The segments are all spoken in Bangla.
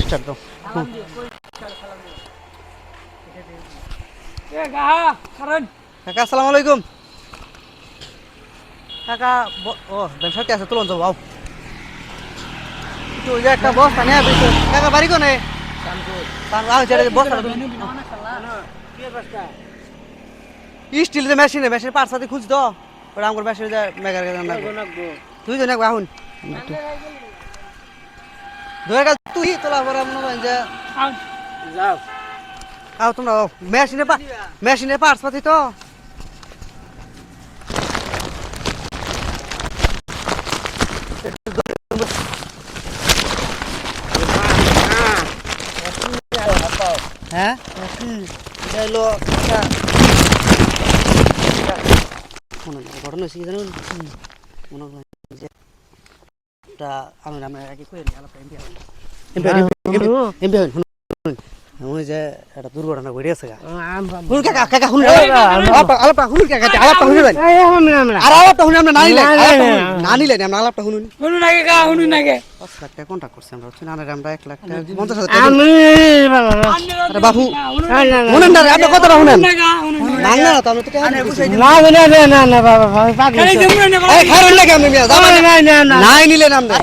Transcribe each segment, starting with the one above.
স্টার্ট দাও কাকা আসসালামু আলাইকুম। কাকা ও ব্যবসাতে আছে তুলন যাব আও ওই যে একটা বস্তা নিয়ে বেশি কাকা বাড়ি কোনে? স্টিল যে মেশিনে মেশিন পার্ট সাথে খুঁজ তো ওরা আমার মেশিনে যে মেগার তুই গেল তুই তোলা পরে মনে হয় যে যাও। আও তোমরা। মেশিনে পা মেশিনে পার্টস পাতি তো। হ্যাঁ? হয়? ঘটনা হয়েছে কি জানেন? মনে হয় যে আমরা আগে কই নি আলাপ এমপি যে একটা দুর্ঘটনা ঘটে আছে গা কাকা কাকা শুনুন আলাপটা আলাপটা কাকা আলাপটা শুনুন আর আলাপটা শুনুন আমরা না না নিলেন আমরা আলাপটা পাঁচ লাখ টাকা করছি আমরা হচ্ছে না আমরা এক লাখ টাকা পঞ্চাশ হাজার আরে বাবু শুনেন না আপনি না না না তো আমি তো টাকা দিই। এই খারাপ লাগে আপনি মিয়া, যাবেন না। নাই নিলেন আপনি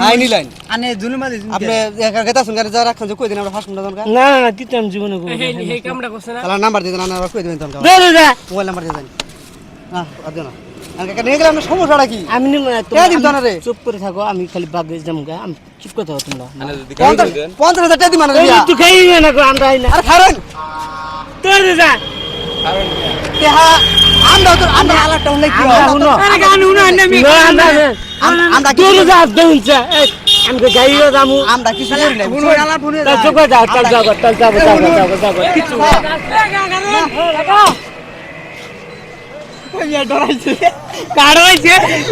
নাই নিলেন আনে দুনুমাদি আপনি একা গেতা শুনগারে যা রাখছেন যে কই দিন আমরা মিনিট দরকার না না না কিতাম জীবনে করব এই কামটা করছে না? তাহলে নাম্বার দিয়ে দেন আমরা কই দিবেন তখন দে দে মোবাইল নাম্বার দিয়ে দেন। না আর দিও না। আর কাকা নিয়ে গেলে আপনার সমস্যাটা কি আমি না দিন? চুপ করে থাকো আমি খালি বাগে যামগা আমি চুপ করে থাকো তোমরা পঞ্চাশ হাজার টাকা এই মিয়া তুই খাই না আমরা না। আর খারেন। তোর দে যা আমরা তো আমরা আলাদা হলে কি আমরা না না আমরা আম- আমরা কি তোর যা দেউছে আমাকে গাইও দামু আমরা কিছু করি না বুঝছ? আলাপ শুনে তার চুপ করে যাও তাল যাও তাল যাও যাও যাও যাও কিছু কাড়াইছে